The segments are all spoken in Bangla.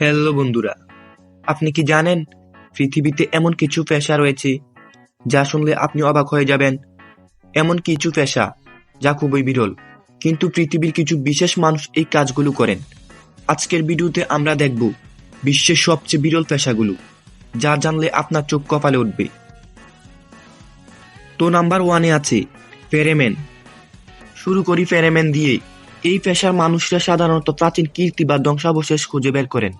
হ্যালো বন্ধুরা, আপনি কি জানেন পৃথিবীতে এমন কিছু পেশা রয়েছে যা শুনলে আপনি অবাক হয়ে যাবেন? এমন কিছু পেশা যা খুবই বিরল, কিন্তু পৃথিবীর কিছু বিশেষ মানুষ এই কাজগুলো করেন। আজকের ভিডিওতে আমরা দেখব বিশ্বের সবচেয়ে বিরল পেশাগুলো, যা জানলে আপনার চোখ কপালে উঠবে। তো নাম্বার ওয়ানে আছে ফেরেমেন। শুরু করি ফেরেমেন দিয়ে এই পেশার মানুষরা সাধারণত প্রাচীন কীর্তি বা ধ্বংসাবশেষ খুঁজে বের করেন।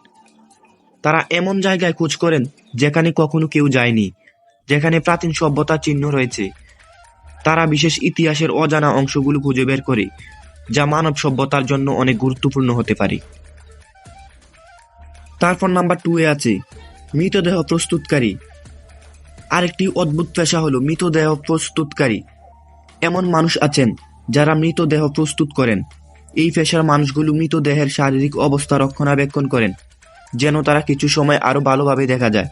তারা এমন জায়গায় খোঁজ করেন যেখানে কখনো কেউ যায়নি, যেখানে প্রাচীন সভ্যতার চিহ্ন রয়েছে। তারা বিশেষ ইতিহাসের অজানা অংশগুলো খুঁজে বের করে, যা মানব সভ্যতার জন্য অনেক গুরুত্বপূর্ণ হতে পারে। তারপর নাম্বার টু এ আছে, মৃতদেহ প্রস্তুতকারী। আরেকটি অদ্ভুত পেশা হলো মৃতদেহ প্রস্তুতকারী। এমন মানুষ আছেন যারা মৃতদেহ প্রস্তুত করেন। এই পেশার মানুষগুলো মৃতদেহের শারীরিক অবস্থা রক্ষণাবেক্ষণ করেন। যেন তারা কিছু সময় আরও ভালোভাবে দেখা যায়।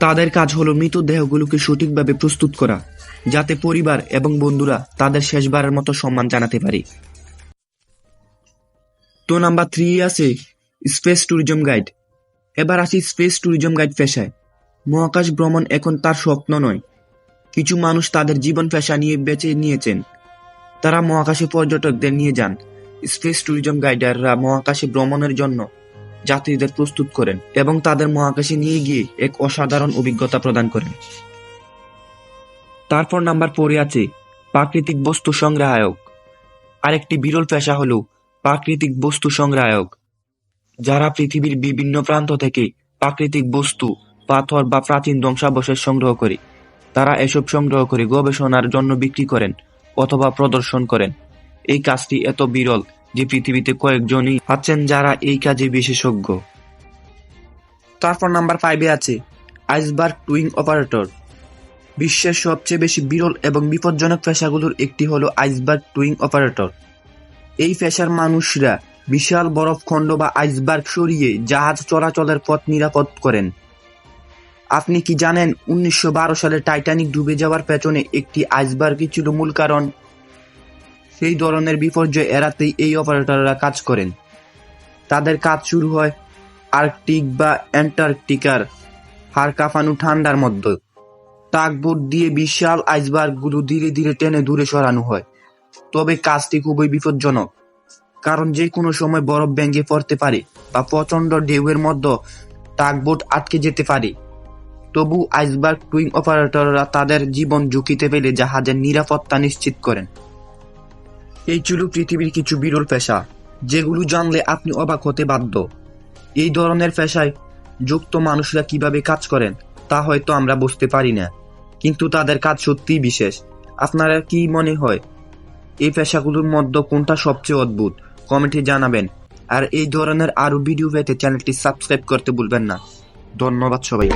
তাদের কাজ হলো মৃতদেহগুলোকে সঠিকভাবে প্রস্তুত করা, যাতে পরিবার এবং বন্ধুরা তাদের শেষবারের মতো সম্মান জানাতে পারে। তো নাম্বার থ্রি আছে স্পেস ট্যুরিজম গাইড এবার আসি স্পেস ট্যুরিজম গাইড পেশায়। মহাকাশ ভ্রমণ এখন তার স্বপ্ন নয়। কিছু মানুষ তাদের জীবন পেশা নিয়ে বেছে নিয়েছেন। তারা মহাকাশে পর্যটকদের নিয়ে যান। স্পেস ট্যুরিজম গাইডাররা মহাকাশে ভ্রমণের জন্য যাত্রীদের প্রস্তুত করেন এবং তাদের মহাকাশে নিয়ে গিয়ে এক অসাধারণ অভিজ্ঞতা প্রদান করেন। তারপর নাম্বার পরে আছে প্রাকৃতিক বস্তু সংগ্রাহক। আরেকটি বিরল পেশা হলো প্রাকৃতিক বস্তু সংগ্রাহক, যারা পৃথিবীর বিভিন্ন প্রান্ত থেকে প্রাকৃতিক বস্তু, পাথর বা প্রাচীন ধ্বংসাবশেষ সংগ্রহ করে। তারা এসব সংগ্রহ করে গবেষণার জন্য বিক্রি করেন অথবা প্রদর্শন করেন। এই কাজটি এত বিরল যে পৃথিবীতে কয়েকজনই আছেন যারা এই কাজে বিশেষজ্ঞ। তারপর নাম্বার ফাইভে আছে, আইসবার্গ টুইং অপারেটর। বিশ্বের সবচেয়ে বেশি বিরল এবং বিপজ্জনক পেশাগুলোর একটি হলো আইসবার্গ টুইং অপারেটর। এই পেশার মানুষরা বিশাল বরফখণ্ড বা আইসবার্গ সরিয়ে জাহাজ চলাচলের পথ নিরাপদ করেন। আপনি কি জানেন, উনিশশো বারো সালে টাইটানিক ডুবে যাওয়ার পেছনে একটি আইসবার্গই ছিল মূল কারণ? সেই ধরনের বিপর্যয় এড়াতেই এই অপারেটররা কাজ করেন। তাদের কাজ শুরু হয় আর্কটিক বা অ্যান্টার্কটিকার হাড় ঠান্ডার মধ্যে। টাকবোট দিয়ে বিশাল আইসবার্গগুলো ধীরে ধীরে টেনে দূরে সরানো হয়। তবে কাজটি খুবই বিপজ্জনক, কারণ যে কোনো সময় বরফ ভেঙে পড়তে পারে বা প্রচণ্ড ঢেউয়ের মধ্যে টাকবোট আটকে যেতে পারে। তবু আইসবার্গ টুইং অপারেটররা তাদের জীবন ঝুঁকিতে ফেলে জাহাজের নিরাপত্তা নিশ্চিত করেন। এই ছিল পৃথিবীর কিছু বিরল পেশা, যেগুলো জানলে আপনি অবাক হতে বাধ্য। এই ধরনের পেশায় যুক্ত মানুষরা কীভাবে কাজ করেন, তা হয়তো আমরা বুঝতে পারি না। কিন্তু তাদের কাজ সত্যিই বিশেষ। আপনারা কি মনে হয়, এই পেশাগুলোর মধ্যে কোনটা সবচেয়ে অদ্ভুত? কমেন্টে জানাবেন। আর এই ধরনের আরও ভিডিও পেতে চ্যানেলটি সাবস্ক্রাইব করতে ভুলবেন না। ধন্যবাদ সবাই